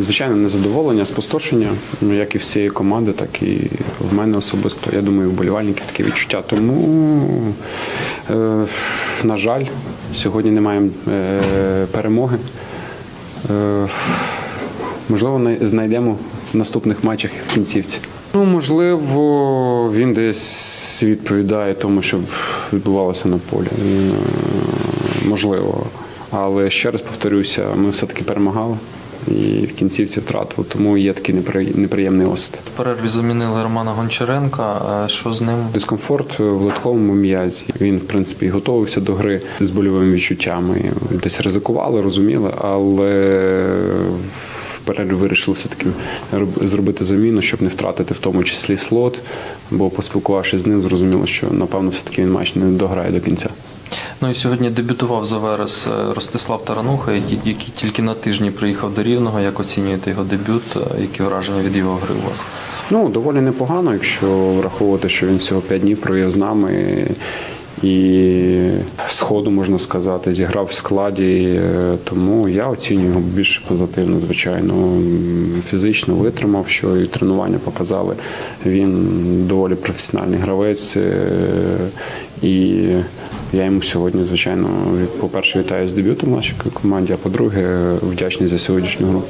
Звичайно, незадоволення, спустошення, ну, як і всієї команди, так і в мене особисто. Я думаю, вболівальники такі відчуття. Тому, е, на жаль, сьогодні не маємо е, перемоги. Е, можливо, най- знайдемо в наступних матчах в кінцівці. Ну, можливо, він десь відповідає тому, що відбувалося на полі. Е, Можливо. Але ще раз повторюся, ми все-таки перемагали і в кінцівці втратили, тому є такий непри- неприємний осад. В перерві замінили Романа Гончаренка. Е, Що з ним? Дискомфорт в литковому м'язі. Він, в принципі, готувався до гри з больовими відчуттями. Десь ризикували, розуміли, але в перерві вирішили все-таки роб- зробити заміну, щоб не втратити в тому числі слот. Бо поспілкувавшись з ним, зрозуміло, що напевно все-таки він матч не дограє до кінця. Ну і сьогодні дебютував за верес е, Ростислав Тарануха, який, тільки на тижні приїхав до Рівного. Як оцінюєте його дебют? Е, Які враження від його гри у вас? Ну, доволі непогано, якщо враховувати, що він всього 5 днів провів з нами і сходу, можна сказати, зіграв в складі. Е, Тому я оцінюю більше позитивно, звичайно. Фізично витримав, що і тренування показали. Він доволі професіональний гравець. І я йому сьогодні, звичайно, по-перше, вітаю з дебютом нашій команді, а по-друге, вдячний за сьогоднішню гру.